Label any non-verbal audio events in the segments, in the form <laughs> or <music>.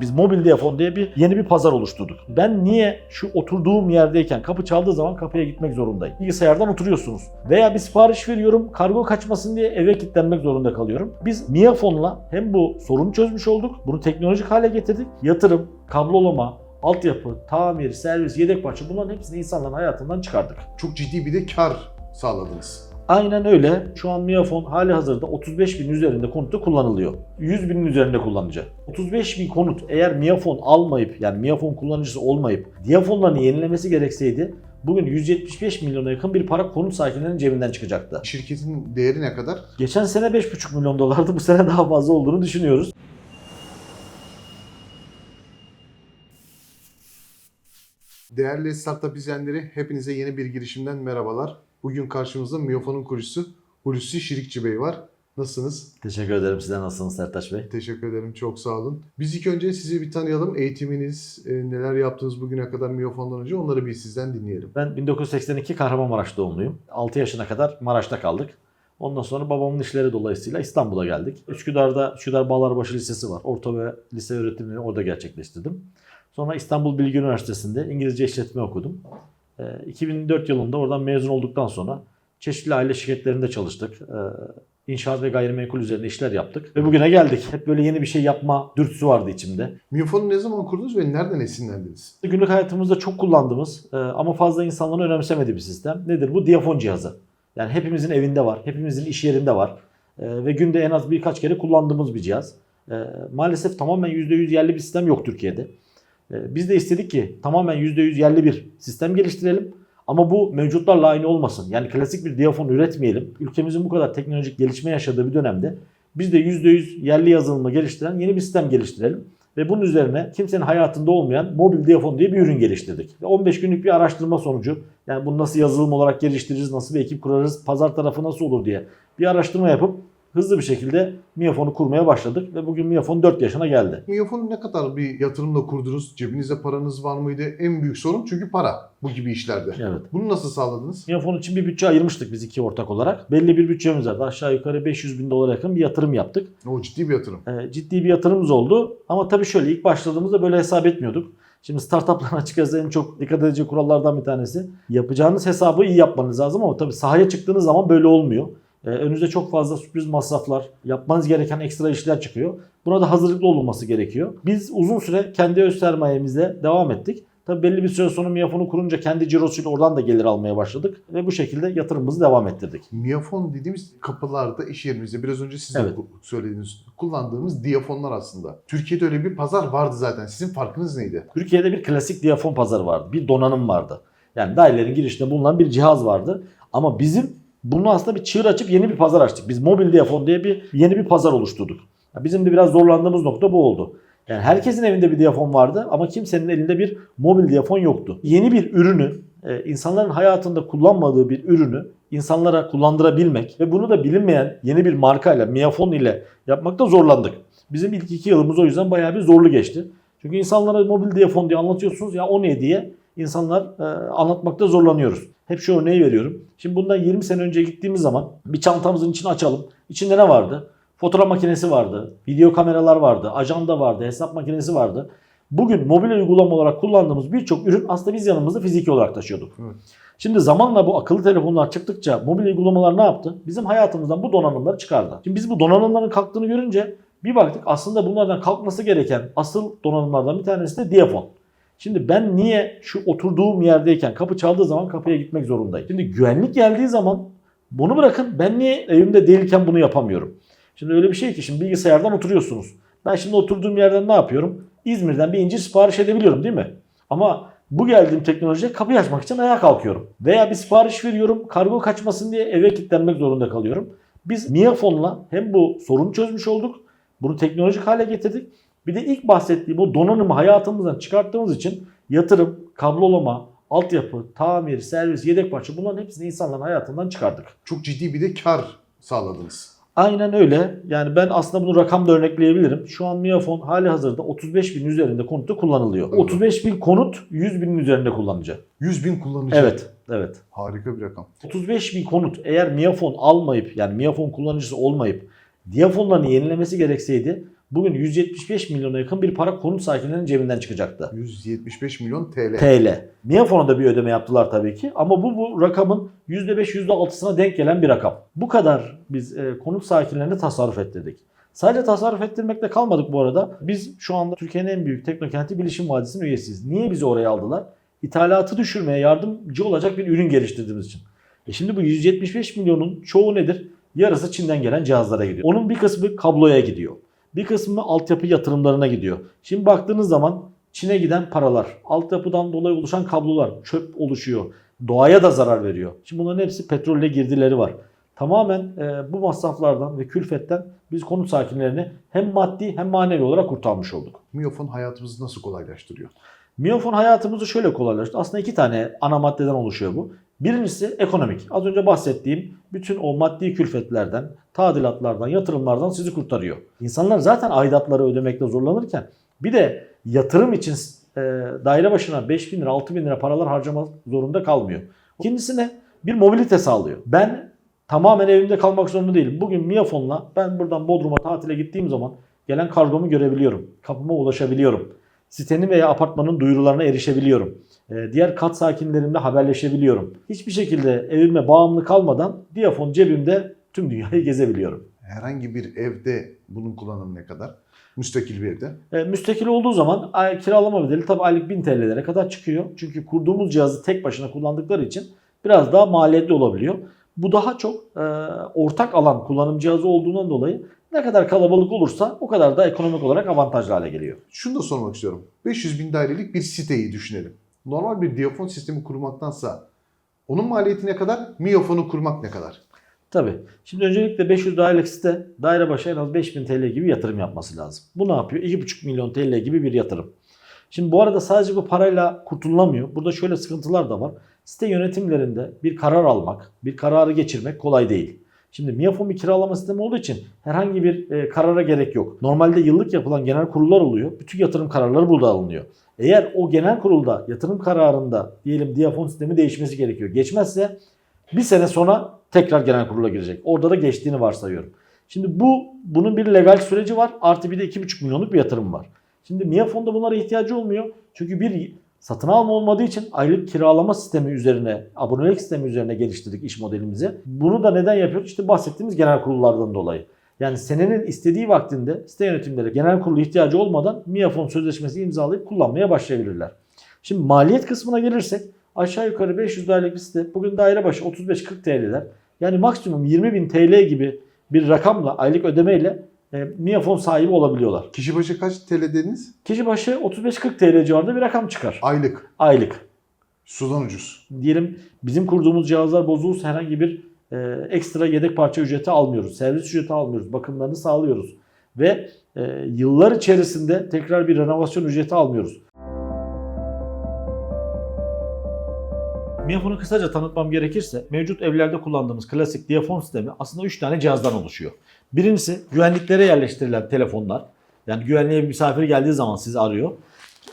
Biz mobil diyafon diye bir yeni bir pazar oluşturduk. Ben niye şu oturduğum yerdeyken kapı çaldığı zaman kapıya gitmek zorundayım? Bilgisayardan oturuyorsunuz. Veya bir sipariş veriyorum, kargo kaçmasın diye eve kilitlenmek zorunda kalıyorum. Biz Miafon'la hem bu sorunu çözmüş olduk, bunu teknolojik hale getirdik. Yatırım, kablolama, altyapı, tamir, servis, yedek parça bunların hepsini insanların hayatından çıkardık. Çok ciddi bir de kar sağladınız. Aynen öyle. Şu an Miafon hali hazırda 35 bin üzerinde konutta kullanılıyor. 100 binin üzerinde kullanıcı. 35 bin konut eğer Miafon almayıp yani Miafon kullanıcısı olmayıp diyafonlarını yenilemesi gerekseydi bugün 175 milyona yakın bir para konut sahiplerinin cebinden çıkacaktı. Şirketin değeri ne kadar? Geçen sene 5,5 milyon dolardı. Bu sene daha fazla olduğunu düşünüyoruz. Değerli startup izleyenleri hepinize yeni bir girişimden merhabalar. Bugün karşımızda Miyofon'un kurucusu Hulusi Şirikçi Bey var. Nasılsınız? Teşekkür ederim. Size nasılsınız Sertaç Bey? Teşekkür ederim. Çok sağ olun. Biz ilk önce sizi bir tanıyalım. Eğitiminiz, e, neler yaptınız bugüne kadar Miyofon'dan önce onları bir sizden dinleyelim. Ben 1982 Kahramanmaraş doğumluyum. 6 yaşına kadar Maraş'ta kaldık. Ondan sonra babamın işleri dolayısıyla İstanbul'a geldik. Üsküdar'da Üsküdar Bağlarbaşı Lisesi var. Orta ve lise öğretimini orada gerçekleştirdim. Sonra İstanbul Bilgi Üniversitesi'nde İngilizce işletme okudum. Ee, 2004 yılında oradan mezun olduktan sonra çeşitli aile şirketlerinde çalıştık. Ee, İnşaat ve gayrimenkul üzerine işler yaptık. Ve bugüne geldik. Hep böyle yeni bir şey yapma dürtüsü vardı içimde. Miyofon'u ne zaman kurdunuz ve nereden esinlendiniz? Günlük hayatımızda çok kullandığımız e, ama fazla insanların önemsemediği bir sistem. Nedir bu? Diyafon cihazı. Yani hepimizin evinde var, hepimizin iş yerinde var E, ve günde en az birkaç kere kullandığımız bir cihaz. E, maalesef tamamen %100 yerli bir sistem yok Türkiye'de. E, biz de istedik ki tamamen %100 yerli bir sistem geliştirelim. Ama bu mevcutlarla aynı olmasın. Yani klasik bir diyafon üretmeyelim. Ülkemizin bu kadar teknolojik gelişme yaşadığı bir dönemde biz de %100 yerli yazılımı geliştiren yeni bir sistem geliştirelim. Ve bunun üzerine kimsenin hayatında olmayan mobil diyafon diye bir ürün geliştirdik. Ve 15 günlük bir araştırma sonucu yani bunu nasıl yazılım olarak geliştiririz, nasıl bir ekip kurarız, pazar tarafı nasıl olur diye bir araştırma yapıp hızlı bir şekilde Miafon'u kurmaya başladık. Ve bugün Miafon 4 yaşına geldi. Miyofon'u ne kadar bir yatırımla kurdunuz? Cebinizde paranız var mıydı? En büyük sorun çünkü para bu gibi işlerde. Evet. Bunu nasıl sağladınız? Miafon için bir bütçe ayırmıştık biz iki ortak olarak. Belli bir bütçemiz vardı. Aşağı yukarı 500 bin dolara yakın bir yatırım yaptık. O ciddi bir yatırım. Ee, ciddi bir yatırımımız oldu. Ama tabii şöyle ilk başladığımızda böyle hesap etmiyorduk. Şimdi startupların <laughs> açıkçası en çok dikkat edici kurallardan bir tanesi. Yapacağınız hesabı iyi yapmanız lazım ama tabii sahaya çıktığınız zaman böyle olmuyor. Önünüze çok fazla sürpriz masraflar, yapmanız gereken ekstra işler çıkıyor. Buna da hazırlıklı olunması gerekiyor. Biz uzun süre kendi öz sermayemizle devam ettik. Tabii belli bir süre sonra Miafon'u kurunca kendi cirosuyla oradan da gelir almaya başladık. Ve bu şekilde yatırımımızı devam ettirdik. Miyafon dediğimiz kapılarda iş yerimizde biraz önce siz de Evet. söylediğiniz kullandığımız diyafonlar aslında. Türkiye'de öyle bir pazar vardı zaten. Sizin farkınız neydi? Türkiye'de bir klasik diyafon pazarı vardı. Bir donanım vardı. Yani dairelerin girişinde bulunan bir cihaz vardı. Ama bizim bunu aslında bir çığır açıp yeni bir pazar açtık. Biz mobil diyafon diye bir yeni bir pazar oluşturduk. Bizim de biraz zorlandığımız nokta bu oldu. Yani herkesin evinde bir diyafon vardı ama kimsenin elinde bir mobil diyafon yoktu. Yeni bir ürünü, e, insanların hayatında kullanmadığı bir ürünü insanlara kullandırabilmek ve bunu da bilinmeyen yeni bir markayla, Miafon ile yapmakta zorlandık. Bizim ilk iki yılımız o yüzden bayağı bir zorlu geçti. Çünkü insanlara mobil diyafon diye anlatıyorsunuz ya o ne diye insanlar e, anlatmakta zorlanıyoruz. Hep şu örneği veriyorum. Şimdi bundan 20 sene önce gittiğimiz zaman bir çantamızın içini açalım. İçinde ne vardı? Fotoğraf makinesi vardı, video kameralar vardı, ajanda vardı, hesap makinesi vardı. Bugün mobil uygulama olarak kullandığımız birçok ürün aslında biz yanımızda fiziki olarak taşıyorduk. Evet. Şimdi zamanla bu akıllı telefonlar çıktıkça mobil uygulamalar ne yaptı? Bizim hayatımızdan bu donanımları çıkardı. Şimdi biz bu donanımların kalktığını görünce bir baktık aslında bunlardan kalkması gereken asıl donanımlardan bir tanesi de diyafon. Şimdi ben niye şu oturduğum yerdeyken kapı çaldığı zaman kapıya gitmek zorundayım? Şimdi güvenlik geldiği zaman bunu bırakın ben niye evimde değilken bunu yapamıyorum? Şimdi öyle bir şey ki şimdi bilgisayardan oturuyorsunuz. Ben şimdi oturduğum yerden ne yapıyorum? İzmir'den bir incir sipariş edebiliyorum değil mi? Ama bu geldiğim teknolojiye kapıyı açmak için ayağa kalkıyorum. Veya bir sipariş veriyorum kargo kaçmasın diye eve kilitlenmek zorunda kalıyorum. Biz Miafon'la hem bu sorunu çözmüş olduk. Bunu teknolojik hale getirdik. Bir de ilk bahsettiğim o donanımı hayatımızdan çıkarttığımız için yatırım, kablolama, altyapı, tamir, servis, yedek parça bunların hepsini insanların hayatından çıkardık. Çok ciddi bir de kar sağladınız. Aynen öyle. Yani ben aslında bunu rakamla örnekleyebilirim. Şu an Miafon hali hazırda 35 bin üzerinde konutta kullanılıyor. Evet. 35 bin konut 100 binin üzerinde kullanıcı. 100 bin kullanıcı. Evet, evet. Harika bir rakam. 35 bin konut eğer Miafon almayıp yani Miafon kullanıcısı olmayıp diyafonlarını yenilemesi gerekseydi bugün 175 milyona yakın bir para konut sakinlerinin cebinden çıkacaktı. 175 milyon TL. TL. Miafon'a da bir ödeme yaptılar tabii ki ama bu bu rakamın %5 %6'sına denk gelen bir rakam. Bu kadar biz e, konut sakinlerine tasarruf ettirdik. Sadece tasarruf ettirmekle kalmadık bu arada. Biz şu anda Türkiye'nin en büyük teknokenti Bilişim Vadisi'nin üyesiyiz. Niye bizi oraya aldılar? İthalatı düşürmeye yardımcı olacak bir ürün geliştirdiğimiz için. E şimdi bu 175 milyonun çoğu nedir? Yarısı Çin'den gelen cihazlara gidiyor. Onun bir kısmı kabloya gidiyor. Bir kısmı altyapı yatırımlarına gidiyor. Şimdi baktığınız zaman Çin'e giden paralar, altyapıdan dolayı oluşan kablolar, çöp oluşuyor. Doğaya da zarar veriyor. Şimdi bunların hepsi petrolle girdileri var. Tamamen e, bu masraflardan ve külfetten biz konut sakinlerini hem maddi hem manevi olarak kurtarmış olduk. Miyofon hayatımızı nasıl kolaylaştırıyor? Miyofon hayatımızı şöyle kolaylaştırdı. Aslında iki tane ana maddeden oluşuyor bu. Birincisi ekonomik. Az önce bahsettiğim bütün o maddi külfetlerden, tadilatlardan, yatırımlardan sizi kurtarıyor. İnsanlar zaten aidatları ödemekte zorlanırken bir de yatırım için e, daire başına 5 bin lira, 6 bin lira paralar harcamak zorunda kalmıyor. İkincisi? Bir mobilite sağlıyor. Ben tamamen evimde kalmak zorunda değilim. Bugün Miyafon'la ben buradan Bodrum'a tatile gittiğim zaman gelen kargomu görebiliyorum. Kapıma ulaşabiliyorum. Sitenin veya apartmanın duyurularına erişebiliyorum. Ee, diğer kat sakinlerimle haberleşebiliyorum. Hiçbir şekilde evime bağımlı kalmadan diyafon cebimde tüm dünyayı <laughs> gezebiliyorum. Herhangi bir evde bunun kullanımı ne kadar? Müstakil bir evde. E, müstakil olduğu zaman ay, kiralama bedeli tabii aylık 1000 TL'lere kadar çıkıyor. Çünkü kurduğumuz cihazı tek başına kullandıkları için biraz daha maliyetli olabiliyor. Bu daha çok e, ortak alan kullanım cihazı olduğundan dolayı ne kadar kalabalık olursa o kadar da ekonomik olarak avantajlı hale geliyor. Şunu da sormak istiyorum. 500 bin dairelik bir siteyi düşünelim. Normal bir diyafon sistemi kurmaktansa onun maliyeti ne kadar? Miyofonu kurmak ne kadar? Tabii. Şimdi öncelikle 500 dairelik site daire başı en az 5000 TL gibi yatırım yapması lazım. Bu ne yapıyor? 2,5 milyon TL gibi bir yatırım. Şimdi bu arada sadece bu parayla kurtulamıyor. Burada şöyle sıkıntılar da var. Site yönetimlerinde bir karar almak, bir kararı geçirmek kolay değil. Şimdi Miafon bir kiralama sistemi olduğu için herhangi bir e, karara gerek yok. Normalde yıllık yapılan genel kurullar oluyor. Bütün yatırım kararları burada alınıyor. Eğer o genel kurulda yatırım kararında diyelim diyafon sistemi değişmesi gerekiyor. Geçmezse bir sene sonra tekrar genel kurula girecek. Orada da geçtiğini varsayıyorum. Şimdi bu bunun bir legal süreci var. Artı bir de 2,5 milyonluk bir yatırım var. Şimdi Miafon'da bunlara ihtiyacı olmuyor. Çünkü bir satın alma olmadığı için aylık kiralama sistemi üzerine, abonelik sistemi üzerine geliştirdik iş modelimizi. Bunu da neden yapıyoruz? İşte bahsettiğimiz genel kurullardan dolayı. Yani senenin istediği vaktinde site yönetimleri genel kurulu ihtiyacı olmadan Miafon sözleşmesi imzalayıp kullanmaya başlayabilirler. Şimdi maliyet kısmına gelirsek aşağı yukarı 500 dairelik bir site bugün daire başı 35-40 TL'ler. Yani maksimum 20 bin TL gibi bir rakamla aylık ödemeyle e, Miafon sahibi olabiliyorlar. Kişi başı kaç TL dediniz? Kişi başı 35-40 TL civarında bir rakam çıkar. Aylık. Aylık. Sudan ucuz. Diyelim bizim kurduğumuz cihazlar bozulursa herhangi bir e, ekstra yedek parça ücreti almıyoruz. Servis ücreti almıyoruz. Bakımlarını sağlıyoruz. Ve e, yıllar içerisinde tekrar bir renovasyon ücreti almıyoruz. Miafon'u kısaca tanıtmam gerekirse mevcut evlerde kullandığımız klasik diyafon sistemi aslında 3 tane cihazdan oluşuyor. Birincisi güvenliklere yerleştirilen telefonlar. Yani güvenliğe bir misafir geldiği zaman sizi arıyor.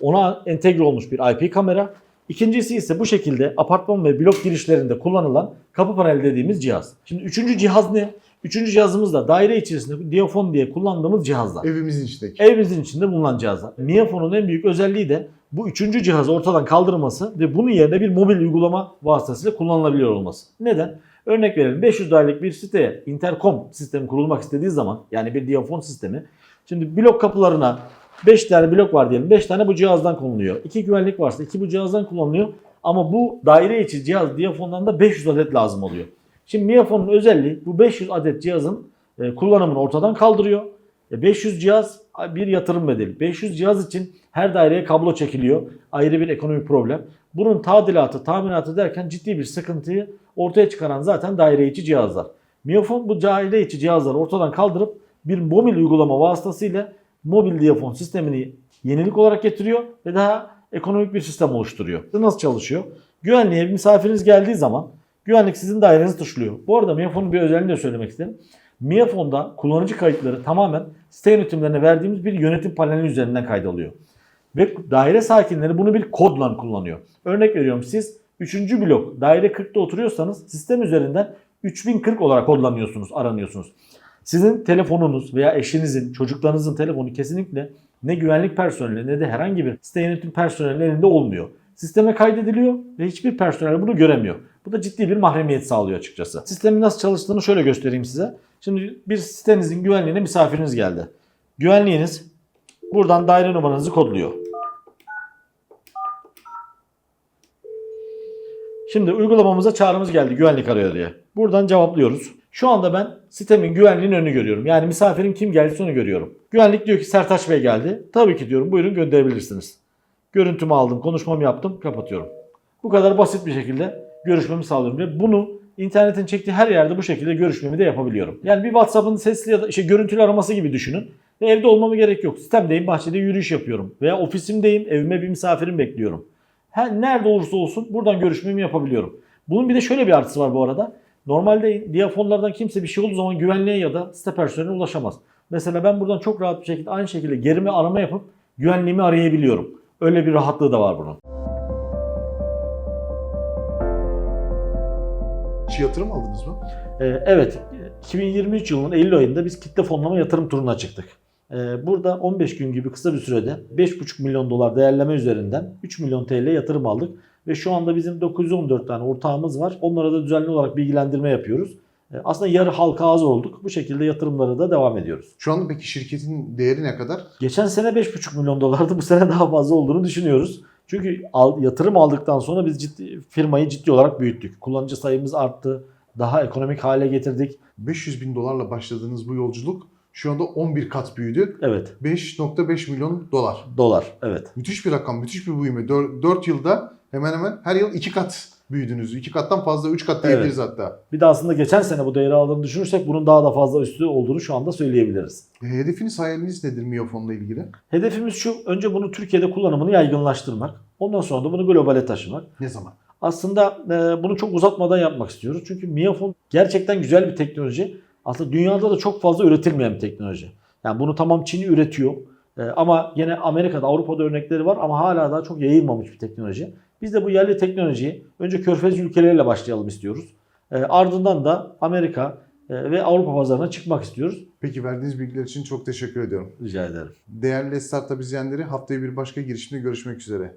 Ona entegre olmuş bir IP kamera. İkincisi ise bu şekilde apartman ve blok girişlerinde kullanılan kapı paneli dediğimiz cihaz. Şimdi üçüncü cihaz ne? Üçüncü cihazımız da daire içerisinde diyafon diye kullandığımız cihazlar. Evimizin içindeki. Evimizin içinde bulunan cihazlar. Miafon'un en büyük özelliği de bu üçüncü cihazı ortadan kaldırması ve bunun yerine bir mobil uygulama vasıtasıyla kullanılabiliyor olması. Neden? Örnek verelim 500 dairelik bir siteye interkom sistemi kurulmak istediği zaman yani bir diyafon sistemi. Şimdi blok kapılarına 5 tane blok var diyelim. 5 tane bu cihazdan kullanılıyor. 2 güvenlik varsa 2 bu cihazdan kullanılıyor. Ama bu daire içi cihaz diyafondan da 500 adet lazım oluyor. Şimdi Miafon'un özelliği bu 500 adet cihazın e, kullanımını ortadan kaldırıyor. E, 500 cihaz bir yatırım bedeli. 500 cihaz için her daireye kablo çekiliyor. Ayrı bir ekonomik problem. Bunun tadilatı, taminatı derken ciddi bir sıkıntıyı ortaya çıkaran zaten daire içi cihazlar. Miofon bu daire içi cihazları ortadan kaldırıp bir mobil uygulama vasıtasıyla mobil diyafon sistemini yenilik olarak getiriyor ve daha ekonomik bir sistem oluşturuyor. Nasıl çalışıyor? Güvenliğe misafiriniz geldiği zaman güvenlik sizin dairenizi tuşluyor. Bu arada Miofon'un bir özelliğini de söylemek isterim. Miafon'da kullanıcı kayıtları tamamen site yönetimlerine verdiğimiz bir yönetim paneli üzerinden kaydoluyor. Ve daire sakinleri bunu bir kodla kullanıyor. Örnek veriyorum siz 3. blok daire 40'ta oturuyorsanız sistem üzerinden 3040 olarak kodlanıyorsunuz, aranıyorsunuz. Sizin telefonunuz veya eşinizin, çocuklarınızın telefonu kesinlikle ne güvenlik personeli ne de herhangi bir site yönetim personelinin elinde olmuyor. Sisteme kaydediliyor ve hiçbir personel bunu göremiyor. Bu da ciddi bir mahremiyet sağlıyor açıkçası. Sistemin nasıl çalıştığını şöyle göstereyim size. Şimdi bir sitenizin güvenliğine misafiriniz geldi. Güvenliğiniz buradan daire numaranızı kodluyor. Şimdi uygulamamıza çağrımız geldi güvenlik arıyor diye. Buradan cevaplıyoruz. Şu anda ben sitemin güvenliğinin önünü görüyorum. Yani misafirin kim geldiyse onu görüyorum. Güvenlik diyor ki Sertaç Bey geldi. Tabii ki diyorum buyurun gönderebilirsiniz. Görüntümü aldım, konuşmamı yaptım, kapatıyorum. Bu kadar basit bir şekilde görüşmemi sağlıyorum ve bunu internetin çektiği her yerde bu şekilde görüşmemi de yapabiliyorum. Yani bir WhatsApp'ın sesli ya da işte görüntülü araması gibi düşünün. Ve evde olmama gerek yok. Sistemdeyim, bahçede yürüyüş yapıyorum. Veya ofisimdeyim, evime bir misafirim bekliyorum. Her nerede olursa olsun buradan görüşmemi yapabiliyorum. Bunun bir de şöyle bir artısı var bu arada. Normalde diyafonlardan kimse bir şey olduğu zaman güvenliğe ya da site personeline ulaşamaz. Mesela ben buradan çok rahat bir şekilde aynı şekilde gerime arama yapıp güvenliğimi arayabiliyorum. Öyle bir rahatlığı da var bunun. Hiç yatırım aldınız mı? Ee, evet, 2023 yılının Eylül ayında biz kitle fonlama yatırım turuna çıktık. Ee, Burada 15 gün gibi kısa bir sürede 5,5 milyon dolar değerleme üzerinden 3 milyon TL yatırım aldık. Ve şu anda bizim 914 tane ortağımız var. Onlara da düzenli olarak bilgilendirme yapıyoruz. Ee, Aslında yarı halka ağız olduk. Bu şekilde yatırımlara da devam ediyoruz. Şu anda peki şirketin değeri ne kadar? Geçen sene 5,5 milyon dolardı. Bu sene daha fazla olduğunu düşünüyoruz. Çünkü al- yatırım aldıktan sonra biz ciddi, firmayı ciddi olarak büyüttük. Kullanıcı sayımız arttı. Daha ekonomik hale getirdik. 500 bin dolarla başladığınız bu yolculuk şu anda 11 kat büyüdü. Evet, 5.5 milyon dolar. dolar. Evet. Müthiş bir rakam, müthiş bir büyüme. 4, yılda hemen hemen her yıl 2 kat büyüdünüz. 2 kattan fazla 3 kat diyebiliriz hatta. Bir de aslında geçen sene bu değeri aldığını düşünürsek bunun daha da fazla üstü olduğunu şu anda söyleyebiliriz. E, Hedefiniz, hayaliniz nedir Miyofon'la ilgili? Hedefimiz şu, önce bunu Türkiye'de kullanımını yaygınlaştırmak. Ondan sonra da bunu globale taşımak. Ne zaman? Aslında e, bunu çok uzatmadan yapmak istiyoruz. Çünkü Miafon gerçekten güzel bir teknoloji. Aslında dünyada da çok fazla üretilmeyen bir teknoloji. Yani bunu tamam Çin üretiyor. E, ama yine Amerika'da, Avrupa'da örnekleri var ama hala daha çok yayılmamış bir teknoloji. Biz de bu yerli teknolojiyi önce Körfez ülkeleriyle başlayalım istiyoruz. E, ardından da Amerika e, ve Avrupa pazarına çıkmak istiyoruz. Peki verdiğiniz bilgiler için çok teşekkür ediyorum. Rica ederim. Değerli startup izleyenleri haftaya bir başka girişimde görüşmek üzere.